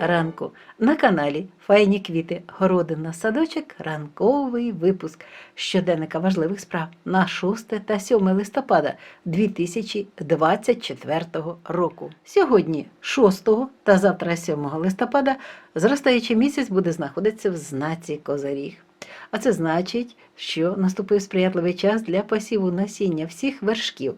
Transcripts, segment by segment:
ранку на каналі Файні квіти, городина, садочок, ранковий випуск щоденника важливих справ на 6 та 7 листопада 2024 року. Сьогодні 6 та завтра 7 листопада зростаючий місяць буде знаходитися в знаці Козаріг. А це значить, що наступив сприятливий час для посіву насіння всіх вершків.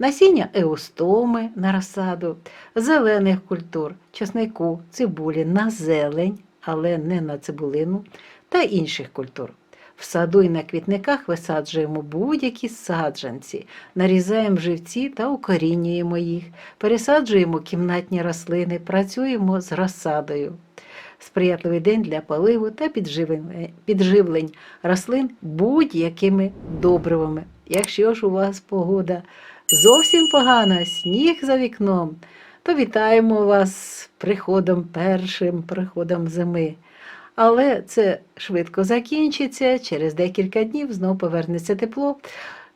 Насіння еустоми на розсаду, зелених культур, чеснику, цибулі на зелень, але не на цибулину, та інших культур. В саду і на квітниках висаджуємо будь-які саджанці, нарізаємо живці та укорінюємо їх, пересаджуємо кімнатні рослини, працюємо з розсадою. Сприятливий день для поливу та підживлень рослин будь-якими добривами. Якщо ж у вас погода зовсім погана, сніг за вікном, то вітаємо вас з приходом першим приходом зими. Але це швидко закінчиться, через декілька днів знов повернеться тепло.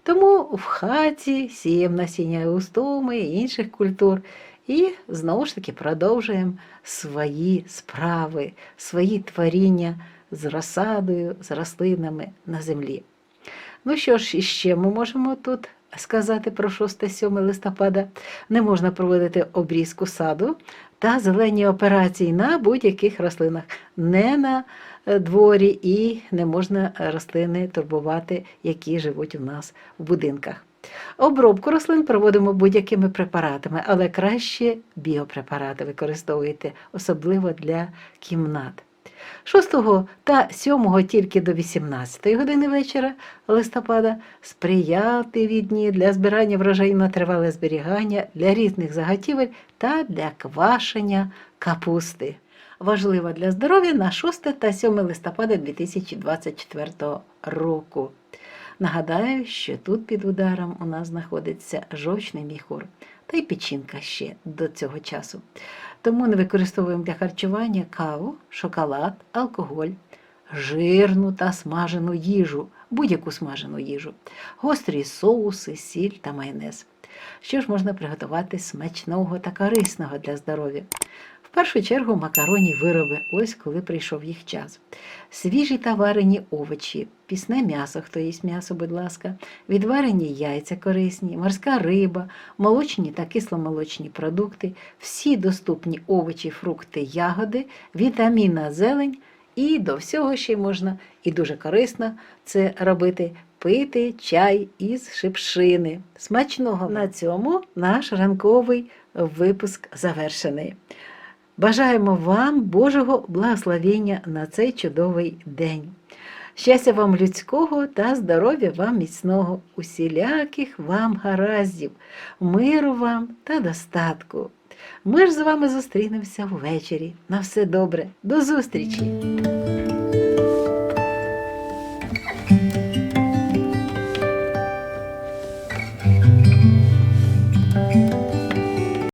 Тому в хаті сіємо насіння устоми і інших культур. І знову ж таки продовжуємо свої справи, свої творіння з розсадою, з рослинами на землі. Ну що ж, іще ми можемо тут сказати про 6-7 листопада. Не можна проводити обрізку саду та зелені операції на будь-яких рослинах, не на е, дворі і не можна рослини турбувати, які живуть у нас в будинках. Обробку рослин проводимо будь-якими препаратами, але краще біопрепарати використовуйте, особливо для кімнат. 6 та 7 тільки до 18 години вечора листопада сприятливі дні для збирання врожаю на тривале зберігання, для різних заготівель та для квашення капусти. Важлива для здоров'я на 6 та 7 листопада 2024 року. Нагадаю, що тут під ударом у нас знаходиться жовчний міхур та й печінка ще до цього часу. Тому не використовуємо для харчування каву, шоколад, алкоголь, жирну та смажену їжу, будь-яку смажену їжу, гострі соуси, сіль та майонез. Що ж можна приготувати смачного та корисного для здоров'я? В першу чергу макаронні вироби, ось коли прийшов їх час. Свіжі та варені овочі, пісне м'ясо, хто їсть м'ясо, будь ласка, відварені яйця корисні, морська риба, молочні та кисломолочні продукти, всі доступні овочі, фрукти, ягоди, вітамінна зелень. І до всього ще можна, і дуже корисно це робити, пити чай із шипшини. Смачного! На цьому наш ранковий випуск завершений. Бажаємо вам Божого благословення на цей чудовий день. Щастя вам людського та здоров'я вам міцного, усіляких вам гараздів, миру вам та достатку. Ми ж з вами зустрінемося ввечері. На все добре. До зустрічі!